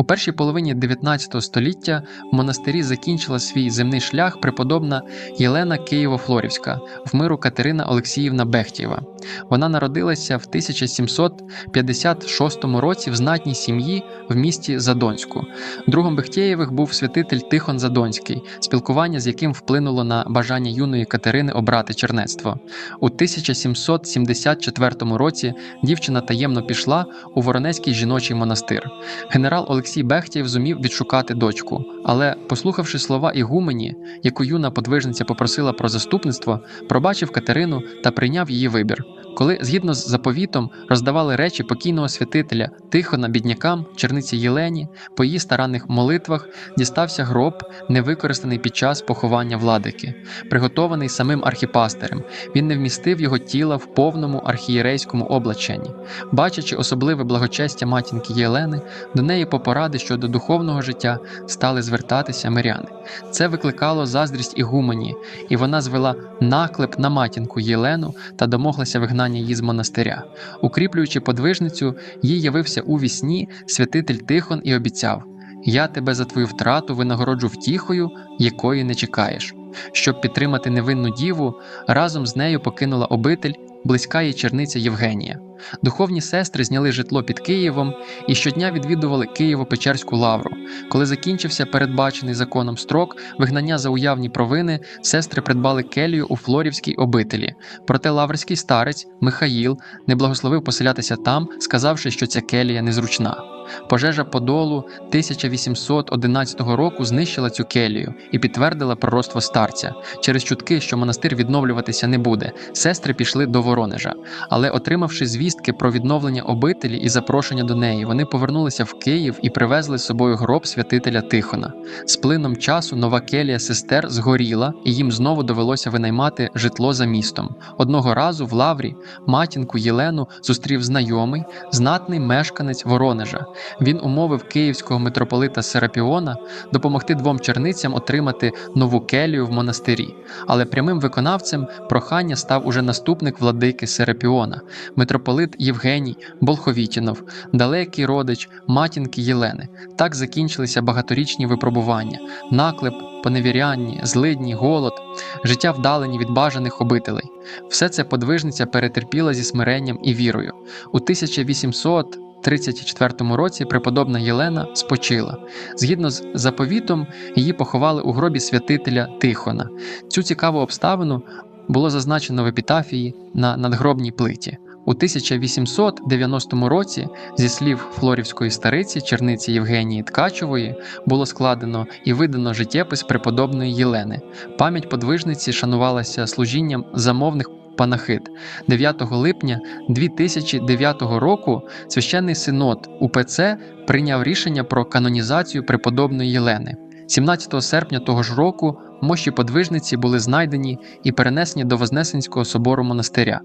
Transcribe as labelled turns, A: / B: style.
A: У першій половині 19 століття в монастирі закінчила свій земний шлях преподобна Єлена Києво-Флорівська в миру Катерина Олексіївна Бехтієва. Вона народилася в 1756 році в знатній сім'ї в місті Задонську. Другом Бехтєєвих був святитель Тихон Задонський, спілкування з яким вплинуло на бажання юної Катерини обрати чернецтво. У 1774 році дівчина таємно пішла у Воронезький жіночий монастир. Генерал Олексій Бехтєєв зумів відшукати дочку, але, послухавши слова ігумені, яку юна подвижниця попросила про заступництво, пробачив Катерину та прийняв її вибір. Коли згідно з заповітом роздавали речі покійного святителя Тихона біднякам, черниці Єлені, по її старанних молитвах дістався гроб, невикористаний під час поховання владики, приготований самим архіпастерем. Він не вмістив його тіла в повному архієрейському облаченні. Бачачи особливе благочестя матінки Єлени, до неї по поради щодо духовного життя стали звертатися миряни. Це викликало заздрість ігумені, і вона звела наклеп на матінку Єлену та домоглася вигнання її з монастиря. Укріплюючи подвижницю, їй явився у вісні святитель Тихон і обіцяв: Я тебе за твою втрату винагороджу втіхою, якої не чекаєш. Щоб підтримати невинну діву, разом з нею покинула обитель близька є черниця Євгенія. Духовні сестри зняли житло під Києвом і щодня відвідували Києво-Печерську лавру. Коли закінчився передбачений законом строк вигнання за уявні провини, сестри придбали келію у Флорівській обителі. Проте лаврський старець Михаїл не благословив поселятися там, сказавши, що ця келія незручна. Пожежа Подолу 1811 року знищила цю келію і підтвердила пророцтво старця. Через чутки, що монастир відновлюватися не буде, сестри пішли до Воронежа. Але, отримавши звістки про відновлення обителі і запрошення до неї, вони повернулися в Київ і привезли з собою гроб святителя Тихона. З плином часу нова келія сестер згоріла, і їм знову довелося винаймати житло за містом. Одного разу в Лаврі матінку Єлену зустрів знайомий, знатний мешканець Воронежа. Він умовив київського митрополита Серапіона допомогти двом черницям отримати нову келію в монастирі. Але прямим виконавцем прохання став уже наступник владики Серапіона, митрополит Євгеній Болховітінов, далекий родич матінки Єлени. Так закінчилися багаторічні випробування, наклеп, поневіряння, злидні, голод, життя вдалені від бажаних обителей. Все це подвижниця перетерпіла зі смиренням і вірою. У 1800 34 році преподобна Єлена спочила. Згідно з заповітом, її поховали у гробі святителя Тихона. Цю цікаву обставину було зазначено в епітафії на надгробній плиті. У 1890 році, зі слів флорівської стариці черниці Євгенії Ткачової, було складено і видано життєпис преподобної Єлени. Пам'ять подвижниці шанувалася служінням замовних панахид. 9 липня 2009 року священний синод УПЦ прийняв рішення про канонізацію преподобної Єлени. 17 серпня того ж року мощі подвижниці були знайдені і перенесені до Вознесенського собору монастиря.